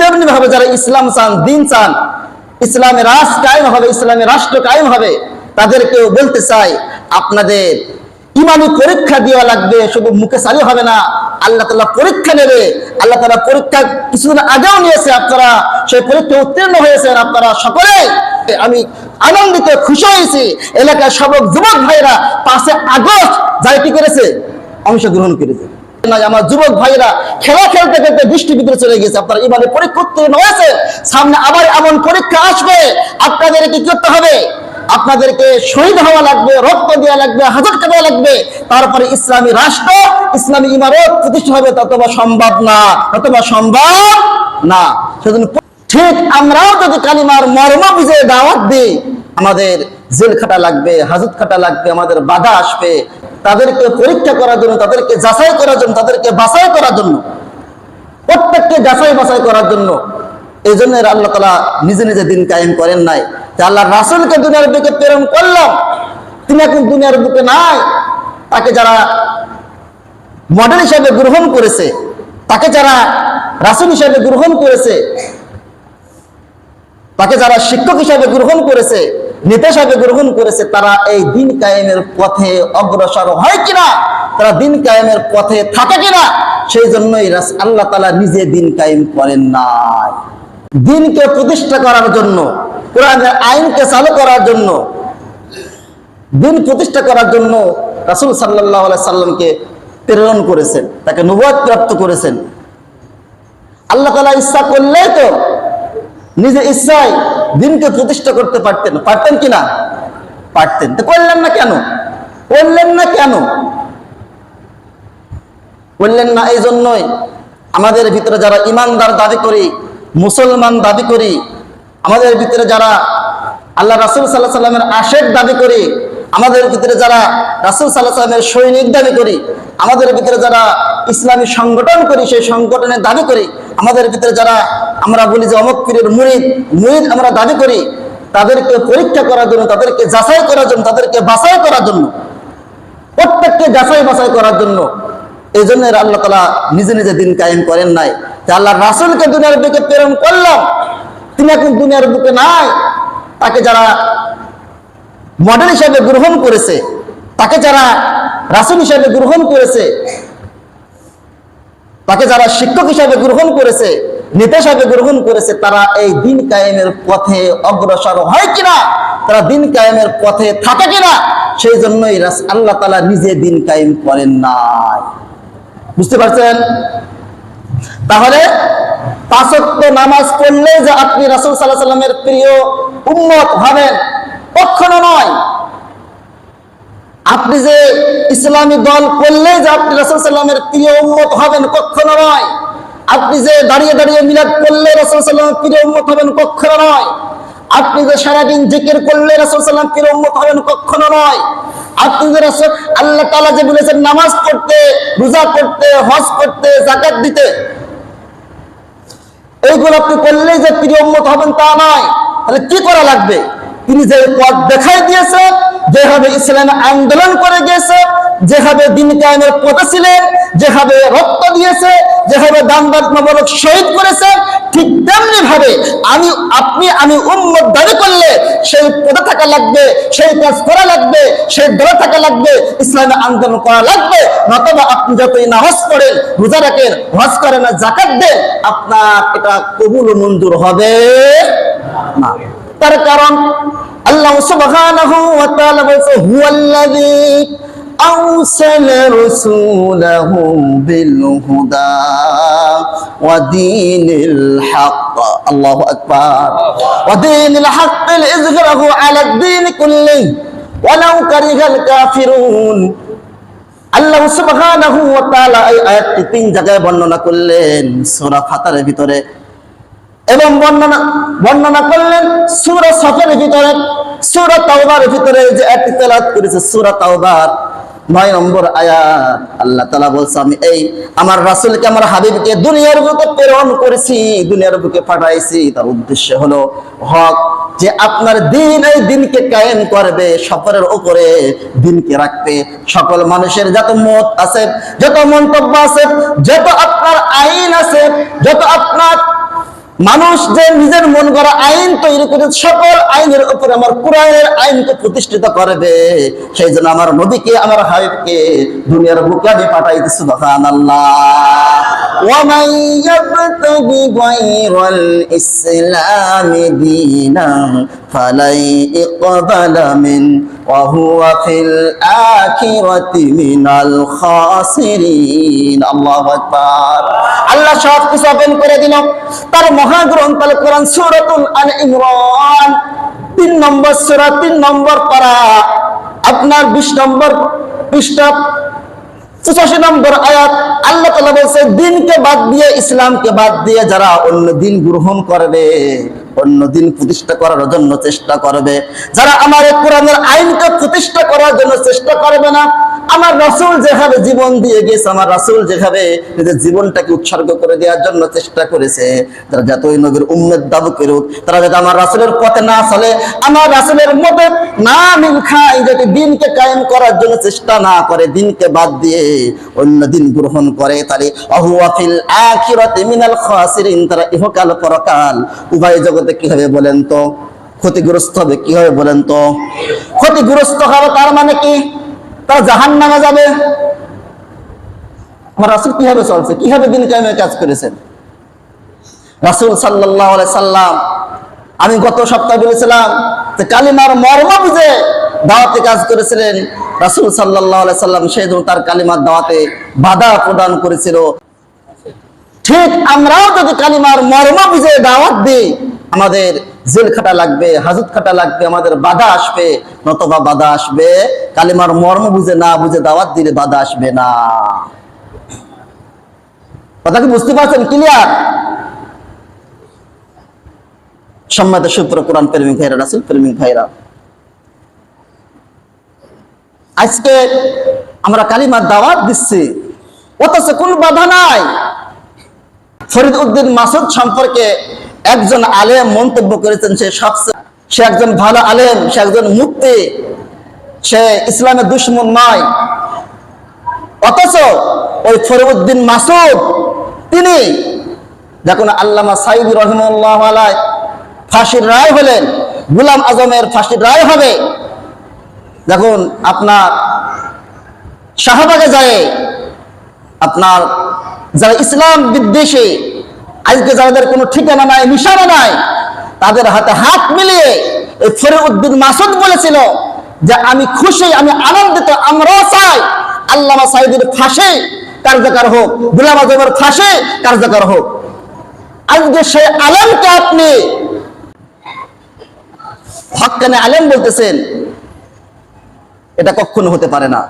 তেমনি ভাবে যারা ইসলাম চান, দিন চান ইসলামের রাষ্ট্র কায়েম হবে ইসলামের রাষ্ট্র কায়েম হবে, তাদেরকেও বলতে চাই, আপনাদের ইমানি পরীক্ষা দেওয়া লাগবে, শুধু মুখে চালু হবে না, আল্লাহ তালা পরীক্ষা নেবে, আল্লাহ তালা পরীক্ষা কিছুদিন আগেও নিয়েছে আপনারা, সেই পরীক্ষা উত্তীর্ণ হয়েছেন আপনারা সকলে। আমি আনন্দিত, খুশি হয়েছি, এলাকার সব যুবক ভাইরা পাশে আগস্ট যাই কি করেছে, অংশগ্রহণ করেছে। আমার যুবক ভাইরা খেলা খেলতে খেলতে বৃষ্টি ভিতরে চলে গেছে আপনারা সামনে আবার এমন পরীক্ষা আসবে আপনাদের কি করতে হবে? আপনাদেরকে শহীদ হওয়া লাগবে, রক্ত দেওয়া লাগবে, হাজার লাগবে। তারপরে ইসলামী রাষ্ট্র, ইসলামী ইমারত প্রতিষ্ঠা হবে ততবা সম্ভব না ততবা সম্ভব না। সেজন্য ঠিক আমরাও যদি কালিমার মর্ম বুঝে দাওয়াত দিই, আমাদের জেল খাটা লাগবে হাজত খাটা লাগবে, আমাদের বাধা আসবে। তাদেরকে পরীক্ষা করার জন্য, তাদেরকে যাচাই করার জন্য, তাদেরকে বাছাই করার জন্য, প্রত্যেককে যাচাই বাছাই করার জন্য, এই জন্য আল্লাহ তালা নিজে নিজে দিন কায়েম করেন নাই। যে আল্লাহ রাসুলকে দুনিয়ার বুকে প্রেরণ করলাম, তিনি এখন দুনিয়ার বুকে নাই। তাকে যারা মডেল হিসাবে গ্রহণ করেছে, তাকে যারা রাসুল হিসাবে গ্রহণ করেছে, তাকে যারা শিক্ষক হিসাবে গ্রহণ করেছে নেতা হিসাবে গ্রহণ করেছে, তারা এই দিন কায়েমের পথে অগ্রসর হয় কিনা? তারা দিন কায়েমের পথে থাকে কিনা? সেই জন্যই রাস- আল্লাহ তালা নিজে দিন কায়েম করেন নাই। দিনকে প্রতিষ্ঠা করার জন্য, কোরআনের আইনকে চালু করার জন্য, দিন প্রতিষ্ঠা করার জন্য রাসুল সাল্লাহ সাল্লামকে প্রেরণ করেছেন, তাকে নবাদ প্রাপ্ত করেছেন। আল্লাহ তালা ইচ্ছা করলেই তো নিজে ইচ্ছায় দিনকে প্রতিষ্ঠা করতে পারতেন পারতেন কিনা? পারতেন। তো করলেন না কেন? করলেন না কেন? করলেন না এই জন্যই আমাদের ভিতরে যারা ইমানদার দাবি করি, মুসলমান দাবি করি, আমাদের ভিতরে যারা আল্লাহ রাসুল সাল্লাহ সাল্লামের আশেক দাবি করি আমাদের ভিতরে যারা রাসুল সাল্লাহ সাল্লামের সৈনিক দাবি করি, আমাদের ভিতরে যারা ইসলামী সংগঠন করি, সেই সংগঠনের দাবি করি, আমাদের ভিতরে যারা আমরা বলি যে অমক পীরের মুরিদ মুরিদ আমরা দাবি করি, তাদেরকে পরীক্ষা করার জন্য, তাদেরকে যাচাই করার জন্য, তাদেরকে বাছাই করার জন্য, প্রত্যেককে যাচাই বাছাই করার জন্য এই জন্য আল্লাহ তালা নিজে নিজে দিন কায়েম করেন নাই। যে আল্লাহ রাসুলকে দুনিয়ার বুকে প্রেরণ করলাম, তিনি এখন দুনিয়ার বুকে নাই, তাকে যারা মডেল হিসাবে গ্রহণ করেছে, তাকে যারা রাসুল হিসাবে গ্রহণ করেছে, তাকে যারা শিক্ষক হিসাবে গ্রহণ করেছে, নেতা হিসাবে গ্রহণ করেছে, তারা এই দিন কায়েমের পথে অগ্রসর হয় কিনা, তারা দিন কায়েমের পথে থাকে কিনা, সেই জন্যই আল্লাহ তালা নিজে দিন কায়েম করেন নাই। বুঝতে পারছেন? তাহলে পাঁচক্য নামাজ পড়লে যে আপনি রাসুল সাল্লাহ সাল্লামের প্রিয় উম্মত হবেন কখনো নয়। আপনি যে ইসলামী দল করলে যে আপনি রাসুল প্রিয় উম্মত হবেন কখনো নয়। আপনি যে দাঁড়িয়ে দাঁড়িয়ে মিলাদ করলে রাসুল প্রিয় উম্মত হবেন কখনো নয়। আপনি যে সারাদিন জিকির করলে রাসুল সাল্লাম প্রিয় উম্মত হবেন কখনো নয়। আপনি যে রাসূল, আল্লাহ তাআলা যে বলেছেন, নামাজ পড়তে, রোজা করতে হজ করতে জাকাত দিতে, এইগুলো আপনি করলেই যে প্রিয় উম্মত হবেন তা নয়। তাহলে কি করা লাগবে? তিনি যে পথ দেখাই দিয়েছে, যেভাবে ইসলাম আন্দোলন করে গিয়েছে, যেভাবে দিন কায়েমের পথে ছিলেন, যেভাবে রক্ত দিয়েছে, যেভাবে দান বাতনামূলক শহীদ করেছে, ঠিক তেমনি ভাবে আমি, আপনি, আমি উম্মত দাবি করলে সেই পথে থাকা লাগবে, সেই কাজ করা লাগবে, সেই দলে থাকা লাগবে, ইসলামে আন্দোলন করা লাগবে, নতবা আপনি যতই নামাজ করেন রোজা রাখেন, হজ করেন, জাকাত দেন, আপনার এটা কবুল মঞ্জুর হবে না। তার কারণ আল্লাহ সুবহানাহু ওয়া তাআলা বলছে হুয়াল্লাযী أرسل رسوله بالهدى ودين الحق الله أكبر ودين الحق لإظهره على الدين كله ولو كره الكافرون আল্লাহ সুবহানাহু ওয়া তাআলা এই আয়াতটি তিন জায়গায় বর্ণনা করলেন সূরা ফাতারের ভিতরে এবং বর্ণনা বর্ণনা করলেন সূরা সফের ভিতরে, সূরা তাওবার ভিতরে যে আয়াতটি তেলাওয়াত করেছে সূরা তাওবার, নয় নম্বর আয়াত। আল্লাহ তাআলা বলছে, আমি এই আমার রাসূলকে, আমার হাবিবকে দুনিয়ার বুকে প্রেরণ করেছি, দুনিয়ার বুকে পাঠাইছি। তার উদ্দেশ্য হলো হক, যে আপনার দিন এই দিনকে কায়েম করবে সকলের উপরে দিনকে রাখবে। সকল মানুষের যত মত আছে, যত মন্তব্য আছে, যত আপনার আইন আছে, যত আপনার মানুষ যে নিজের মন করা আইন তৈরি করে সকল আইনের উপরে আমার কোরআনের আইনকে প্রতিষ্ঠিত করবে সেই জন্য আমার নবীকে আমার হাবিবকে দুনিয়ার বুকে আমি পাঠাইতে সুবহানাল্লাহ ومن يبتغي غير الإسلام دينا فلن يقبل منه وهو في الآخرة من الخاسرين الله أكبر আল্লাহ সব কিছু ওপেন করে দিল তার মহাগ্রন্থ আল কোরআন সূরাতুল আল ইমরান তিন নম্বর সূরা তিন নম্বর পারা আপনার বিশ নম্বর পৃষ্ঠা পঁচাশি নম্বর আয়াত আল্লাহ তালা বলছে দিনকে বাদ দিয়ে ইসলামকে বাদ দিয়ে যারা অন্য দিন গ্রহণ করবে অন্য দিন প্রতিষ্ঠা করার জন্য চেষ্টা করবে। যারা আমার কোরআনের আইনকে প্রতিষ্ঠা করার জন্য চেষ্টা করবে না আমার রাসূল যেভাবে জীবন দিয়ে গেছে আমার রাসূল যেভাবে নিজের জীবনটাকে উৎসর্গ করে দেওয়ার জন্য চেষ্টা করেছে, তারা যতই নবীর উম্মেদ দাবি করুক, তারা যাতে আমার রাসূলের পথে না চলে, আমার রাসূলের মতে না মিল খায় যাতে দিনকে কায়েম করার জন্য চেষ্টা না করে, দিনকে বাদ দিয়ে অন্য দিন গ্রহণ করে, তাহলে অহুয়া ফিল আখিরাতি মিনাল খাসিরিন, তারা ইহকাল পরকাল। উভয় জগতে কি হবে বলেন তো? ক্ষতিগ্রস্ত হবে কি হবে বলেন তো? ক্ষতিগ্রস্ত হবে তার মানে কি? তারা জাহান নামে যাবে। আমার রাসুল কীভাবে চলছে? কীভাবে দিন কায়েমের কাজ করেছেন? রাসুল সাল্লাহ সাল্লাম, আমি গত সপ্তাহে বলেছিলাম যে কালিমার মর্ম বুঝে দাওয়াতে কাজ করেছিলেন, রাসুল সাল্লাহ সাল্লাম জন্য তার কালিমার দাওয়াতে বাধা প্রদান করেছিল। ঠিক আমরাও যদি কালিমার মর্ম বুঝে দাওয়াত দিই, আমাদের জেল খাটা লাগবে হাজত খাটা লাগবে, আমাদের বাধা আসবে, নতবা বাধা আসবে। কালিমার মর্ম বুঝে না বুঝে দাওয়াত দিলে বাধা আসবে না। কথা কি বুঝতে পারছেন? ক্লিয়ার সম্মানিত সুপ্র কোরআন প্রেমিক ভাইরা প্রেমিক ভাইরা। আজকে আমরা কালিমার দাওয়াত দিচ্ছি। অথচ কোন বাধা নাই। ফরিদ উদ্দিন মাসুদ সম্পর্কে একজন আলেম মন্তব্য করেছেন, সে সবচেয়ে সে একজন ভালো আলেম, সে একজন মুক্তি, সে ইসলামের দুশ্মন নয়। অথচ ওই ফরিদুদ্দিন মাসুদ, তিনি যখন আল্লামা সাইদি রহিমুল্লাহ ফাঁসির রায় হলেন, গুলাম আজমের ফাঁসির রায় হবে, যখন আপনার শাহবাগে যায়, আপনার যারা ইসলাম বিদ্বেষী আজকে যাদের কোনো ঠিকানা নাই, নিশানা নাই, তাদের হাতে হাত মিলিয়ে এই ফরিউদ্দিন মাসুদ বলেছিল যে, আমি খুশি, আমি আনন্দিত, আমরাও চাই আল্লামা সাইদের ফাঁসি কার্যকর হোক, গুলাম ফাঁসি কার্যকর হোক। আজকে সেই আলমকে আপনি হকানে আলেম বলতেছেন, এটা কখনো হতে পারে না।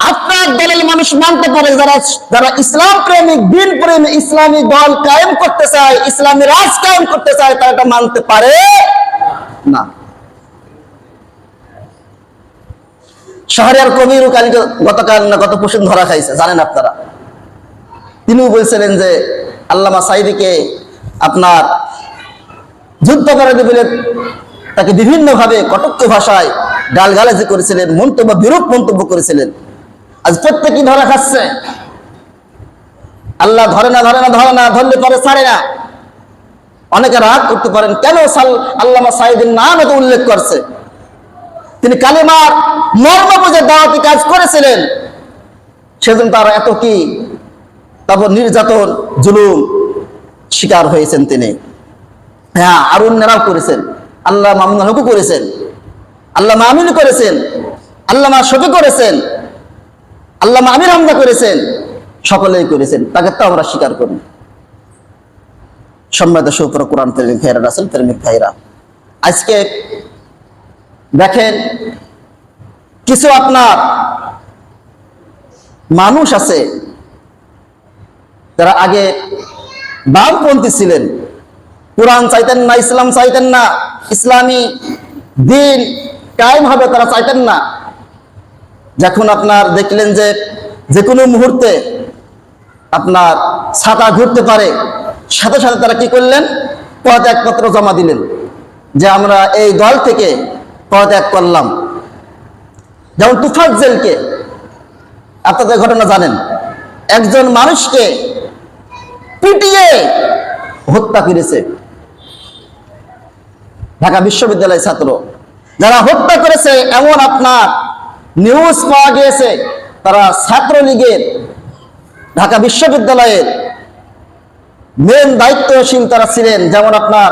আপনার দলের মানুষ মানতে পারে যারা যারা ইসলাম প্রেমিক, দিন ইসলামী দল কায়েম করতে চায়, ইসলামী রাজ কায়েম করতে চায়, তারা এটা মানতে পারে? না। কবির কালকে গতকাল না গত ধরা খাইছে, জানেন আপনারা? তিনিও বলছিলেন যে, আল্লামা সাইদিকে আপনার যুদ্ধ করে বলে তাকে বিভিন্নভাবে কটক্ষ ভাষায় গালগালাজি করেছিলেন, মন্তব্য, বিরূপ মন্তব্য করেছিলেন। আজ প্রত্যেকই ধরা খাচ্ছে? আল্লাহ ধরে না ধরে না ধরে না, ধরলে পরে ছাড়ে না। অনেকে রাগ করতে পারেন, কেন সাল আল্লামা সাইদিন নাম এত উল্লেখ করছে? তিনি কালিমার মর্ম বুঝে দাওয়াতি কাজ করেছিলেন। সেজন্য তার এত কি? তারপর নির্যাতন, জুলুম শিকার হয়েছেন তিনি। হ্যাঁ আর অন্যরাও করেছেন, আল্লাহ মামুন হকু করেছেন, আল্লাহ মামিন করেছেন, আল্লাহ শফি করেছেন। আল্লাহ আমির হামদা করেছেন, সকলেই করেছেন, তাকে তো আমরা স্বীকার করি। সম্মানিত সুপ্র কোরআন প্রেমিক ভাইরা রাসেল প্রেমিক ভাইরা আজকে দেখেন কিছু আপনার মানুষ আছে তারা আগে বামপন্থী ছিলেন। কোরআন চাইতেন না, ইসলাম চাইতেন না, ইসলামী দিন কায়েম হবে, তারা চাইতেন না। যখন আপনার দেখলেন যে যে কোনো মুহূর্তে আপনার ছাতা ঘুরতে পারে, সাথে সাথে তারা কি করলেন? পদত্যাগপত্র জমা দিলেন যে আমরা এই দল থেকে পদত্যাগ করলাম। যেমন তুফাজ্জেলকে আপনাদের ঘটনা জানেন, একজন মানুষকে পিটিয়ে হত্যা করেছে। ঢাকা বিশ্ববিদ্যালয়ের ছাত্র, যারা হত্যা করেছে এমন আপনার নিউজ পাওয়া গিয়েছে, তারা ছাত্রলীগের, ঢাকা বিশ্ববিদ্যালয়ের মেন দায়িত্বশীল তারা ছিলেন, যেমন আপনার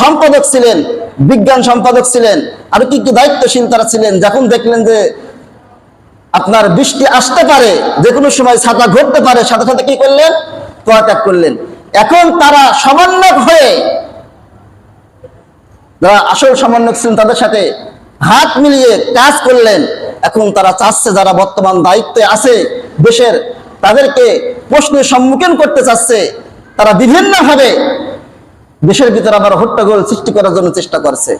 সম্পাদক ছিলেন, বিজ্ঞান সম্পাদক ছিলেন, আর কি কি দায়িত্বশীল তারা ছিলেন, যখন দেখলেন যে আপনার বৃষ্টি আসতে পারে যে কোনো সময় ছাতা ঘটতে পারে, সাথে সাথে কি করলেন? পদত্যাগ করলেন। এখন তারা সমন্বয়ক হয়ে, যারা আসল সমন্বয়ক ছিলেন তাদের সাথে হাত মিলিয়ে কাজ করলেন। এখন তারা চাচ্ছে যারা বর্তমান দায়িত্বে আছে দেশের, তাদেরকে প্রশ্নের সম্মুখীন করতে চাচ্ছে। তারা বিভিন্নভাবে দেশের ভিতরে আবার হট্টগোল সৃষ্টি করার জন্য চেষ্টা করছে।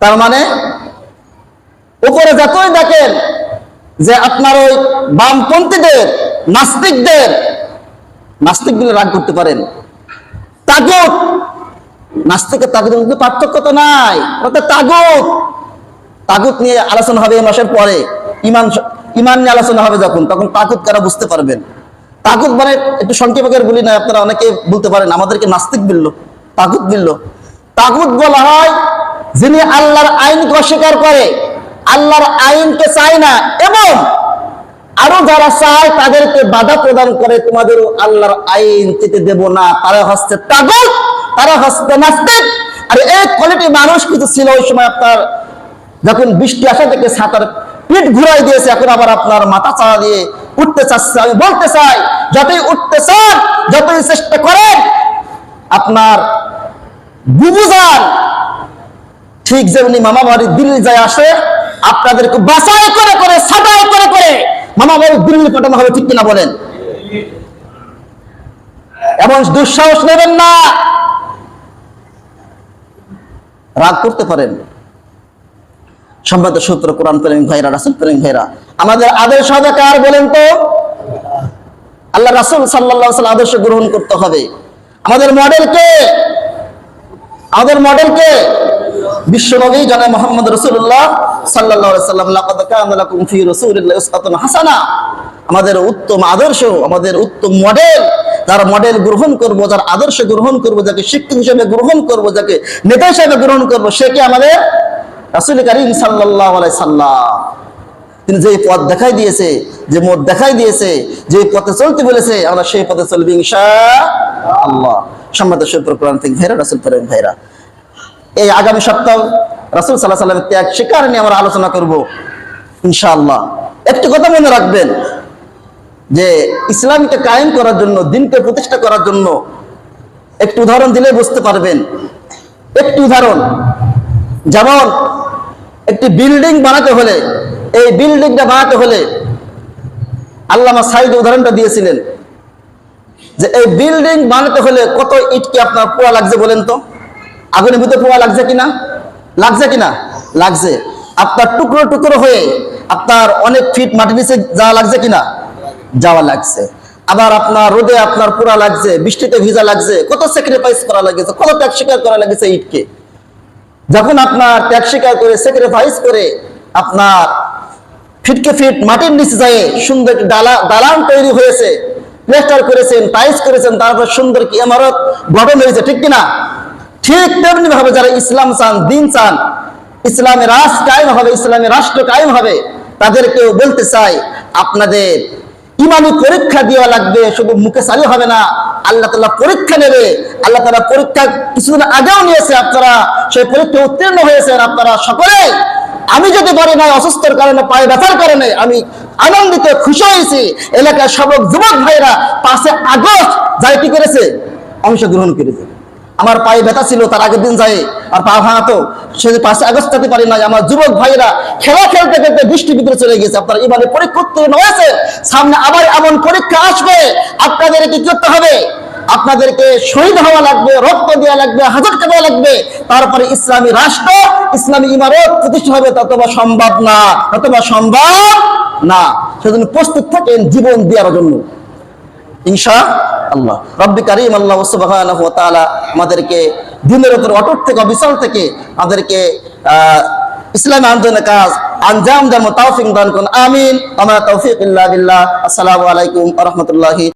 তার মানে উপরে যতই দেখেন যে আপনার ওই বামপন্থীদের, নাস্তিকদের নাস্তিক নাস্তিকগুলো রাগ করতে পারেন। তাগুত তাগুতের মধ্যে পার্থক্য তো নাই তাগুত। তাগুত নিয়ে আলোচনা হবে এই মাসের পরে। ইমান ইমান নিয়ে আলোচনা হবে যখন, তখন তাগুত কারা বুঝতে পারবেন? তাগুত মানে একটু বলি না আপনারা অনেকে বলতে পারেন, আমাদেরকে নাস্তিক বিলল, তাগুত বিলল। তাগুত বলা হয়, যিনি আল্লাহর আইনকে অস্বীকার করে, আল্লাহর আইনকে চায় না, এবং আরও যারা চায় তাদেরকে বাধা প্রদান করে তোমাদের আল্লাহর আইন চিতে দেব না, তারা হচ্ছে তাগুত। তারা হচ্ছে নাস্তিক আর এই কোয়ালিটি মানুষ কিছু ছিল ওই সময় আপনার, যখন বৃষ্টি আসা থেকে ছাতার পিঠ ঘুরাই দিয়েছে, এখন আবার আপনার মাথা চাড়া দিয়ে উঠতে চাচ্ছে। আমি বলতে চাই, যতই উঠতে চান, যতই চেষ্টা করেন, আপনার বুবুজান ঠিক যেমনি মামা বাড়ি দিল্লি যায় আসে, আপনাদেরকে বাসাই করে করে সাদাই করে করে মামা বাড়ি দিল্লি পাঠানো হবে, ঠিক কিনা বলেন? এমন দুঃসাহস নেবেন না। রাগ করতে পারেন। সম্বাদ সূত্র কোরআন প্রেমিক ভাইরা, রাসুল প্রেমিক ভাইরা, আমাদের আদর্শ হবে কার বলেন তো? আল্লাহ রাসুল সাল্লাহ আদর্শ গ্রহণ করতে হবে। আমাদের মডেল কে? আমাদের মডেল কে? বিশ্বনবী জানা মোহাম্মদ রসুল্লাহ সাল্লাহ আমাদের উত্তম আদর্শ, আমাদের উত্তম মডেল যার মডেল গ্রহণ করব, যার আদর্শ গ্রহণ করব, যাকে শিক্ষক হিসেবে গ্রহণ করব, যাকে নেতা হিসেবে গ্রহণ করব, সে কি আমাদের রাসূল করিম সাল্লাম। তিনি পথ দেখাই দিয়েছে, যে দেখাই দিয়েছে যে পথে চলতে বলেছে, আমরা সেই পথে চলবি ইনশা আল্লাহ সম্মানিত ভাইরা রাসূল প্রেম ভাইরা, এই আগামী সপ্তাহ রাসূল সাল্লাল্লাহু আলাইহি ত্যাগ শিকার নিয়ে আমরা আলোচনা করব, ইনশাআল্লাহ। একটি কথা মনে রাখবেন যে ইসলামকে কায়েম করার জন্য, দিনকে প্রতিষ্ঠা করার জন্য একটু উদাহরণ দিলে বুঝতে পারবেন। একটি উদাহরণ, যেমন একটি বিল্ডিং বানাতে হলে, এই বিল্ডিংটা বানাতে হলে আল্লামা সাইদ উদাহরণটা দিয়েছিলেন যে এই বিল্ডিং বানাতে হলে কত ইটকে আপনার পোড়া লাগছে বলেন তো? আগুনের ভিতরে পোড়া লাগছে কিনা? লাগছে কিনা? লাগছে। আপনার টুকরো টুকরো হয়ে আপনার অনেক ফিট মাটি নিচে যাওয়া লাগছে কিনা? যাওয়া লাগছে। আবার আপনার রোদে আপনার পোড়া লাগছে, বৃষ্টিতে ভিজা লাগছে, কত স্যাক্রিফাইস করা লাগছে, কত ত্যাগ স্বীকার করা লাগছে ইটকে যখন আপনার ত্যাগ স্বীকার করে স্যাক্রিফাইস করে আপনার ফিটকে ফিট মাটির নিচে যায় সুন্দর ডালা দালান তৈরি হয়েছে, প্লাস্টার করেছেন টাইস করেছেন তারপর সুন্দর কি ইমারত গঠন হয়েছে, ঠিক কিনা? ঠিক তেমনি ভাবে যারা ইসলাম চান, দিন চান, ইসলামের রাজ কায়েম হবে, ইসলামের রাষ্ট্র কায়েম হবে, তাদেরকেও বলতে চাই, আপনাদের ইমানি পরীক্ষা দেওয়া লাগবে, শুধু মুখে চালু হবে না, আল্লাহ তালা পরীক্ষা নেবে। আল্লাহ তালা পরীক্ষা কিছুদিন আগেও নিয়েছে আপনারা, সেই পরীক্ষা উত্তীর্ণ হয়েছেন আপনারা সকলে। আমি যদি পারি না অসুস্থর কারণে, পায়ে ব্যথার কারণে, আমি আনন্দিত খুশি হয়েছি। এলাকার সবক যুবক ভাইরা পাশে আগস্ট যাই কি করেছে, অংশগ্রহণ করেছে। আমার পায়ে ব্যথা ছিল, তার আগের দিন যায়, আর পা ভাঙাতো। সে পাশে আগস্ট যেতে পারি নাই, আমার যুবক ভাইরা খেলা খেলতে খেলতে বৃষ্টি ভিতরে চলে গেছে আপনারা এবারে পরীক্ষা উত্তীর্ণ হয়েছে সামনে আবার এমন পরীক্ষা আসবে। আপনাদের কি করতে হবে? আপনাদেরকে শহীদ হওয়া লাগবে, রক্ত দেওয়া লাগবে, হাজার দেওয়া লাগবে। তারপরে ইসলামী রাষ্ট্র, ইসলামী ইমারত প্রতিষ্ঠা হবে ততবা সম্ভব না ততবা সম্ভব না। সেজন্য প্রস্তুত থাকেন জীবন দেওয়ার জন্য। ইনশা আল্লাহ রব্বি কারিম আল্লাহ সুবহানাহু ওয়া আমাদেরকে দিনের উপর অটুট থেকে, অবিচল থেকে আমাদেরকে ইসলামী আন্দোলনের কাজ, আঞ্জাম মতো তৌফিক দান করুন। আমিন। আমার তৌফিক ইল্লা বিল্লাহ। আসসালামু আলাইকুম ওয়া